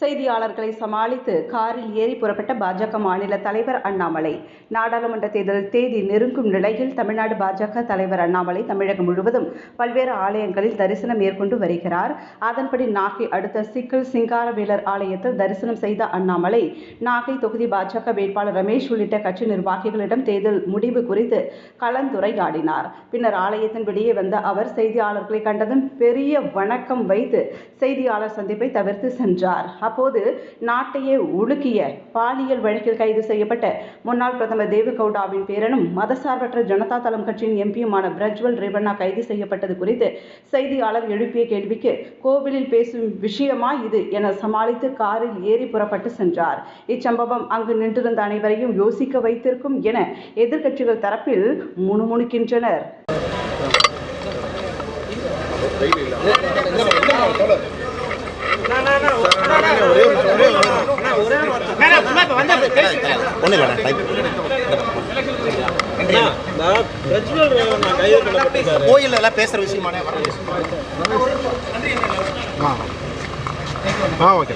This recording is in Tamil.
செய்தியாளர்களை சமாளித்து காரில் ஏறி புறப்பட்ட பாஜக மாநில தலைவர் அண்ணாமலை. நாடாளுமன்ற தேர்தல் தேதி நெருங்கும் நிலையில் தமிழ்நாடு பாஜக தலைவர் அண்ணாமலை தமிழகம் முழுவதும் பல்வேறு ஆலயங்களில் தரிசனம் மேற்கொண்டு வருகிறார். அதன்படி நாகை அடுத்த சிக்கல் சிங்காரவேலர் ஆலயத்தில் தரிசனம் செய்த அண்ணாமலை நாகை தொகுதி பாஜக வேட்பாளர் ரமேஷ் உள்ளிட்ட கட்சி நிர்வாகிகளிடம் தேர்தல் முடிவு குறித்து கலந்துரையாடினார். பின்னர் ஆலயத்தின் வெளியே வந்த அவர் செய்தியாளர்களை கண்டதும் பெரிய வணக்கம் வைத்து செய்தியாளர் சந்திப்பை தவிர்த்து சென்றார். அப்போது நாட்டையே உலுக்கிய பாலியல் வழக்கில் கைது செய்யப்பட்ட முன்னாள் பிரதமர் தேவகவுடாவின் பேரனும் மதசார்பற்ற ஜனதா தளம் கட்சியின் எம்பியுமான பிரஜ்வல் ரேவண்ணா கைது செய்யப்பட்டது குறித்து செய்தியாளர் எழுப்பிய கேள்விக்கு கோவிலில் பேசும் விஷயமா இது என சமாளித்து காரில் ஏறி புறப்பட்டு சென்றார். இச்சம்பவம் அங்கு நின்றிருந்த அனைவரையும் யோசிக்க வைத்திருக்கும் என எதிர்க்கட்சிகள் தரப்பில் முணுமுணுக்கின்றனர். ஒன்றும் இல்லை கோயில் எல்லாம் பேசுகிற விஷயமானே ஆ ஓகே.